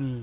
นี่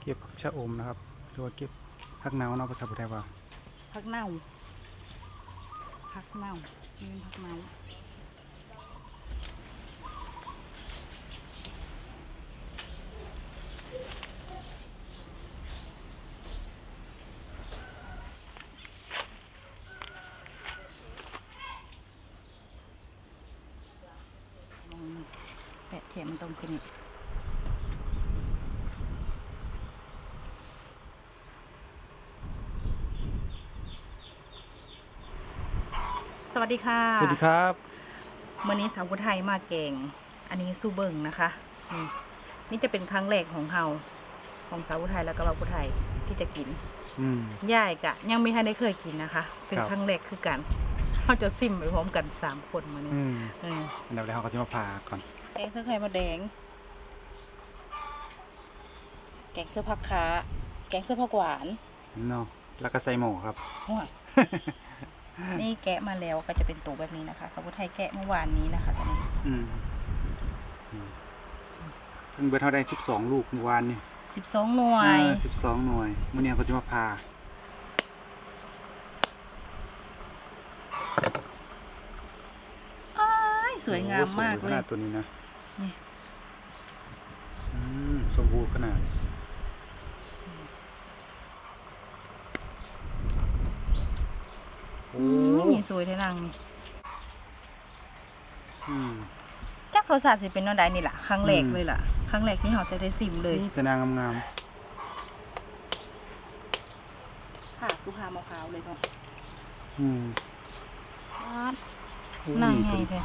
เก็บชะอมนะครับหรือว่าเก็บ ผักเนาเนาะภาษาพุทธไทยว่าพักเน่าพักเน่านี่เป็นพักเน่าแปะเทียมมันตรงขึ้นนี่ส วัสดีค่ะสวัสดีครับเมื่อนี้สาวผู้ไทยมาแกง อันนี้ซูเบิงนะคะนี่นี่จะเป็นครั้งแรกของเฮาของสาวผู้ไทยแล้วก็เราผู้ไทยที่จะกินอืมย่ายกะ ยังไม่ทันได้เคยกินนะคะ เป็นครับครั้งแรกคือกันเราจะซิมไปพร้อมกันสามคนมาเนี่ยอืมเอออันดับแรกเราก็จะมาผ่าก่อนแกงเสื้อไข่มดแดง แกงเสื้อผักขาแกงเสื้อผักหวานเนาะแล้วก็ใส่หมูครับห่วย นี่แกะมาแล้วก็จะเป็นตัวแบบนี้นะคะสาวผู้ไทยแกะเมื่อวานนี้นะคะตอนนี้อืมอืมเพิ่งเบิดเท่าได้สิบสองลูกเมื่อวานนี่สิบสองหน่วยสิบสองหน่วยมื่อนี้เขาจะมาผ่าอ้ายสวยงามมากโอ้เลสวยขนาดตัวนี้นะนี่อืมสมบูรณ์ขนาด โอ้อืมนี่สวยเท่านังนี่อืม จักรสชาติสิเป็นแนวใดนี่ล่ะครั้งแรกอืม เลยล่ะครั้งแรกที่เราจะได้ซิมเลยนี่แต่นางงามค่ะคือพามะพร้าวเลยเนาะๆอืมอาดโอ้นางนี่ไงตัวแท้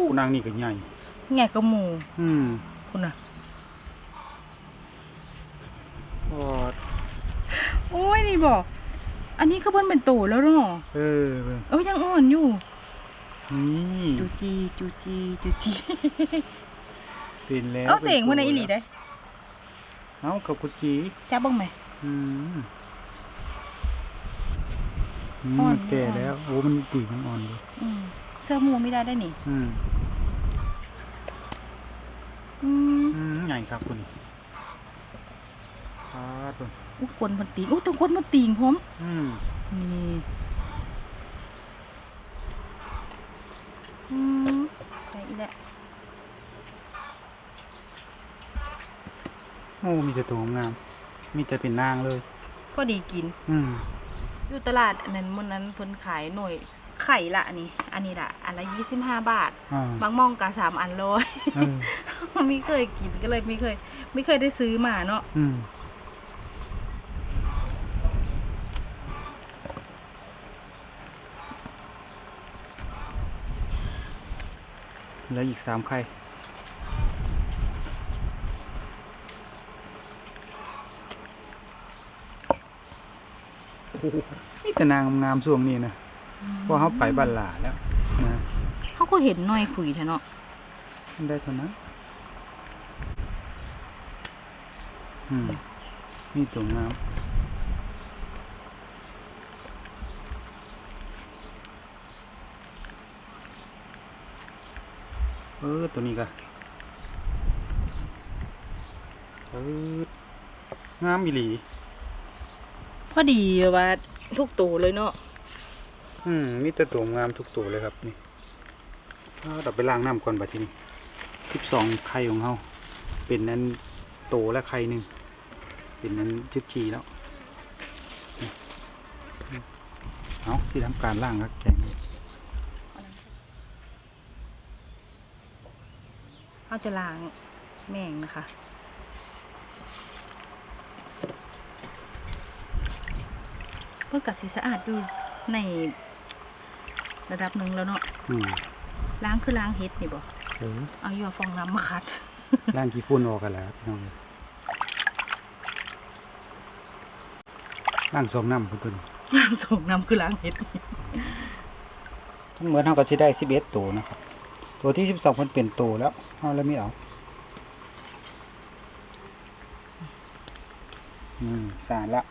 อ้นางนี่ก็ใหญ่ไงก็หมูอืมคุณน่ะก็โอ้ยนี่บอกอันนี้ก็เพิ่นเป็นโตแล้วเนาะเออเบิ่งเอ้ยยังอ่อนอยู่นี่จูจีจูจีจูจีเป็นแล้วเอาเสียงมันในอีหลีได้เอากับกุจีจับบ้างไหมอืมอืมอ่อนมันแก่แล้วโอ้มันตีมันอ่อนอยู่อืมเสื้อหมูไม่ได้ได้นี่ อืมอืมอืมใหญ่ครับคุณพาดเบิ่งอุ้กวนมันตีงอุ้ต้องกวนมันตีงพร้อมอืมนี่อืมใส่อีกแล้วโอ้มีแต่ตัวงาม มีแต่เป็นนางเลย พอดีกิน อืมอยู่ตลาดอันนั้นมันนั้นเพิ่นขายหน่วย ไข่ละอันนี้ อันนี้ละอันละยี่สิบห้าบาท อ่า บางหมองกะสามอันร้อยเออ ไม่เคยกินก็เลยไม่เคย ไม่เคยได้ซื้อมาเนาะอืมแล้วอีกสามไข่ โอ้โหมีแต่นางงามๆช่วงนี้นะ เพราะเขาไปบ้านหลาแล้วนะเขาก็เห็นหน่อยคุยเถอะเนาะมันได้เท่านั้นอืมมีตัวงามเออตัวนี้ก็เอองามอีหลี พอดีว่าทุกตัวเลยเนาะ อืมมีแต่ตัวงามทุกตัวเลยครับนี่เอาเราไปล้างน้ำก่อนบัดทีนี้สิบสองไข่ของเขาเป็นนั้นโตและไข่หนึ่งเป็นนั้นชุดชีแล้วเอาที่ทำการล่างครับแกงเขาจะล้างแม่งนะคะเพื่อกัดสีสะอาดดูใน ระดับหนึ่งแล้วเนาะอืมล้างคือล้างเฮ็ดนี่บ่เออเอาอยู่เอาฟองน้ำมาคัดล้างขี้ฝุ่นออกกันแล้วครับพี่น้องล้างสมน้ำพุ่นตัวนี้ล้างส่งน้ำคือล้างเฮ็ดนี่ทั้งหมดเราก็สิได้11ตัวนะครับ ตัวที่ 12เพิ่นเป็นตัวแล้วเฮาแล้วไม่เอาอืมสารละ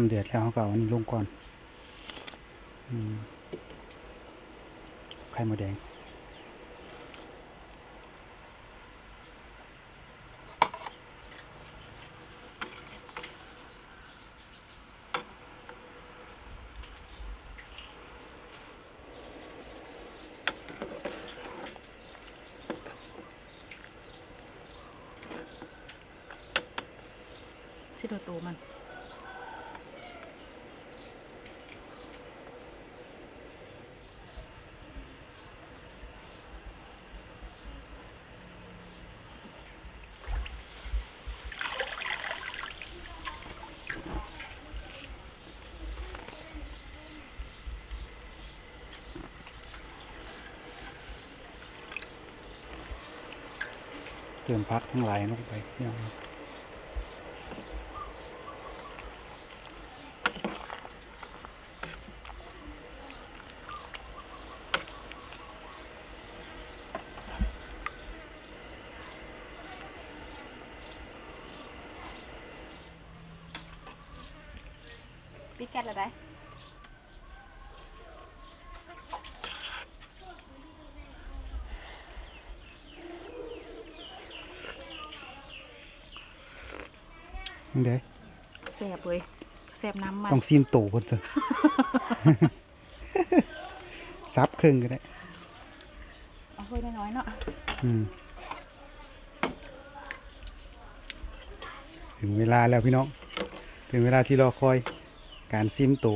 น้ำเดือดแล้วเขาก็เอาอันนี้ลงก่อนไข่มดแดงสิโดตัวมัน เติมพักทั้งหลายลงไปเนี่ยครับปิดแก๊สแล้วได้ ยังไงแซ่บเลยแซ่บน้ำมันต้องซีมโตคนเถอะซับครึ่งก็ได้เอาถ้วยน้อยๆเนาะอืมถึงเวลาแล้วพี่น้อง ถึงเวลาที่รอคอยการซิมโต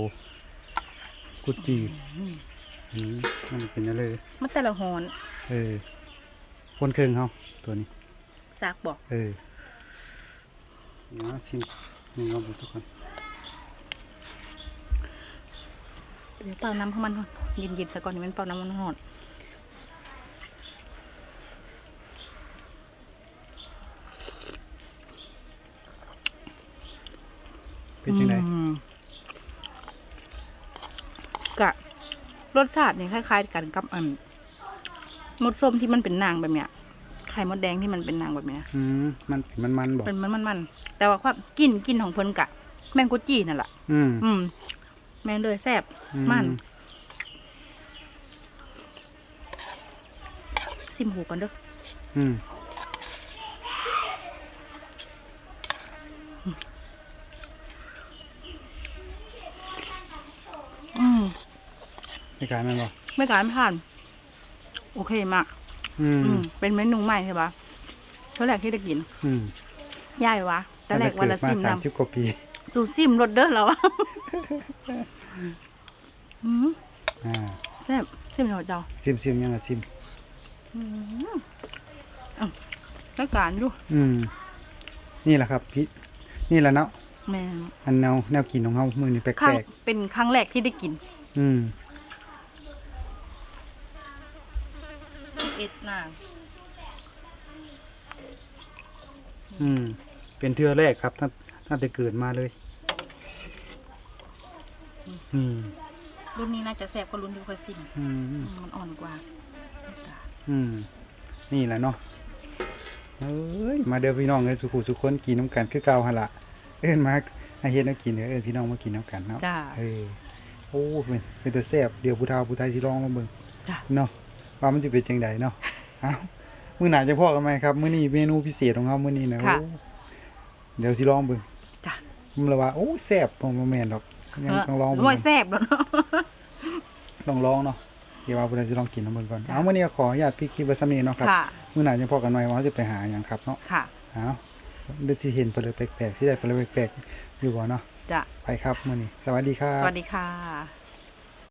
กุดจีอืมมันเป็นอะไรมันแต่ละหอน เออคนเครื่องเขาตัวนี้ซากบอกเออ เดี๋ยวชิมนี่ลองดูสักคนเดี๋ยวเป่าน้ำให้มันก่อนเย็นๆซะก่อนนี่มันเป่าน้ำมันหอนเป็นยังไงอืมกะรสชาตินี่คล้าย ๆ กันกับอันมดส้มที่มันเป็นนางแบบเนี้ย ไข่มดแดงที่มันเป็นนางแบบเนี้ยอืมมันมันมันบอกเป็นมันมันๆแต่ว่าความกลิ่นกลิ่นของเพิ่นกะ แมงกุจีนั่นแหละอืม อืม แมงเลยแซ่บอืมันซิมหูกันเด้ออืมอืม ไม่กลายมันบอกไม่การผ่าน โอเคมาก อืม อืมเป็นเมนูใหม่ใช่ปะเท่าแรกที่ได้กินอืมย่ายวะแต่แรกวันละตั้ซิงมแต่เกิดมาสามสินำบกว่าปีสู่ซิมรถเด้อแล้วอะอืมอ่าแซ่บซิมหัวเจ้าซิมซิมยังไงซิมอืมอะได้การอยู่อืม นี่แหละครับพี่นี่แหละเนาะแม่อันแนวแนวกินของเขามือนี่แปครั้งลกเป็นครั้งแรกที่ได้กิน ๆอืม อ็ดนางอืม เป็นเทือแรกครับตั้งตั้งแต่เกิดมาเลยนี่รุ่นนี้น่าจะแซ่บกว่ารุ่นที่เคยซิมอืมอืมมันอ่อนกว่าอืม นี่แหละเนาะเอ้ยมาเด้อพี่น้องเลยสุขุสุขคนกินน้ำกันคือเก่าหั่นละเอิ้นมาให้เฮ็ดน้ำกินเด้อเอิ้นพี่น้องมากินน้ำกันเนาะจ้า เออโอ้เป็นเป็นแต่แซ่บเดี๋ยวผู้เฒ่าผู้ไทยสิลองมาเบิ่งจ้าเนาะ ว่ามันสิเป็นจังไดเนาะเอ้ามื้อหน้าจะพอกันไหมครับมื้อนี้เมนูพิเศษของเฮามื้อนี้นะค่ะ โอ้เดี๋ยวสิลองเบิ่งจ้าผมเลยว่าโอ้แซ่บผมบ่แม่นดอกยังต้องลองหน่เบิ่วยงแซ่บแล้วเนาะ ต้องลองเนาะเดี๋ยวว่าบ่ได้จะลองกินน้ำเบิ่งก่อนเอามื้อนี้ก็ขออนุญาตพี่คลิปไว้ซ้ำนี้เนาะครับค่ะมื้อหน้าจะพอกันใหม่ว่าเราจะไปหาหยังครับเนาะค่ะเอาเดี๋ยวสิเห็นเปลือกแปลกๆสิได้เปลือกแปลกๆอยู่บ่เนาะจะไปครับมื้อนี้ สวัสดีครับ สวัสดีค่ะ